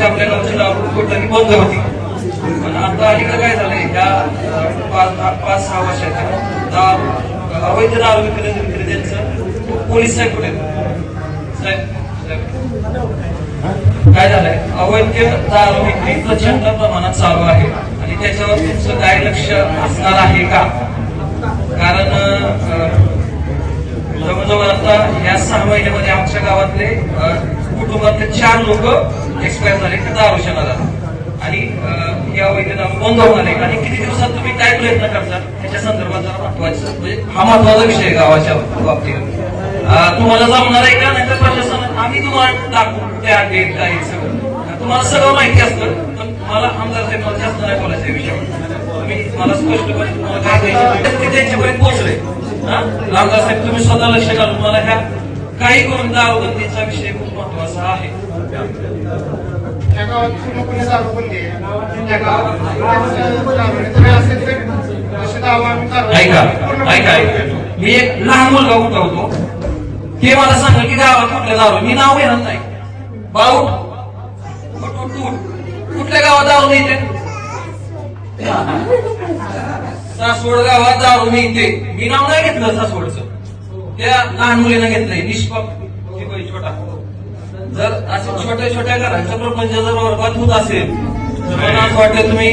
वर्ष आपल्याला गावची दारू बंद होती. पण आता अलीकडे काय झालंय या पाच पाच सहा वर्षाच्या अवैध दारू विक्रेते विक्रेत्यांचं पोलीस साहेब कुठे साहेब काय झालंय? अवैध दारू विक्री प्रचंड प्रमाणात चालू आहे. आणि त्याच्यावर तुमचं काय लक्ष असणार आहे का? कारण जवळजवळ आता या सहा महिन्यामध्ये आमच्या गावातले कुटुंबातले चार लोक एक्सपायर झाले. का दारू झाला. आणि या वैद्य बंद होणार आहे आणि किती दिवसात तुम्ही काय प्रयत्न करता त्याच्या संदर्भात जरा महत्वाचं म्हणजे हा महत्त्वाचा विषय आहे गावाच्या बाबतीत. तुम्हाला जमणार आहे का? नाही तर प्रशासन आम्ही तुम्हाला दाखवू. त्या डेट काय सगळं. तुम्हाला सगळं माहिती असतं पण मला आमदार साहेब मला जास्त नाही बोलायचं या विषयावर. मी मला स्पष्टपणे तुम्हाला काय द्यायचं ते त्यांच्यापर्यंत पोहोचले हा? आमदार साहेब तुम्ही स्वतः लक्ष घालून मला ह्या काही करून दारूबंदीचा विषय खूप महत्त्वाचा आहे. मी एक लहान मुलगा उठवतो. ते मला सांगेल की गावात कुठल्या दारू मी नाव घेणार नाही. उठ. कुठल्या गावात दारू मिळते सासवड गावात दारू मिळते मी नाव नाही घेतलं सासवडचं. त्या लहान मुलीनं घेतलंय निष्पाप. छोटा. जर असे छोट्या छोट्या घरांचा प्रपंच जर वर्गात होत असेल तर मला असं वाटतं तुम्ही